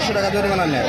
একশো টাকা জরিমানা নেয়।